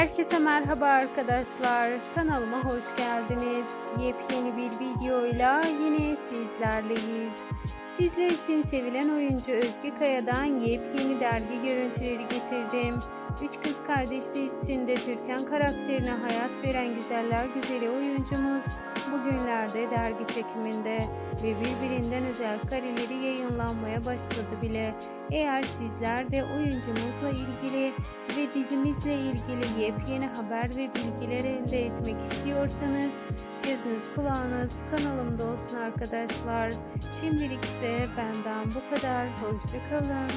Herkese merhaba arkadaşlar. Kanalıma hoş geldiniz. Yepyeni bir videoyla yine sizlerleyiz. Sizler için sevilen oyuncu Özge Kaya'dan yepyeni dergi görüntüleri getirdim. Üç Kız Kardeş dizisinde Türkan karakterine hayat veren güzeller güzeli oyuncumuz bugünlerde dergi çekiminde ve birbirinden özel kareleri yayınlanmaya başladı bile. Eğer sizler de oyuncumuzla ilgili ve dizimizle ilgili yepyeni haber ve bilgiler elde etmek istiyorsanız gözünüz kulağınız kanalımda olsun arkadaşlar. Şimdilik ise benden bu kadar. Hoşçakalın.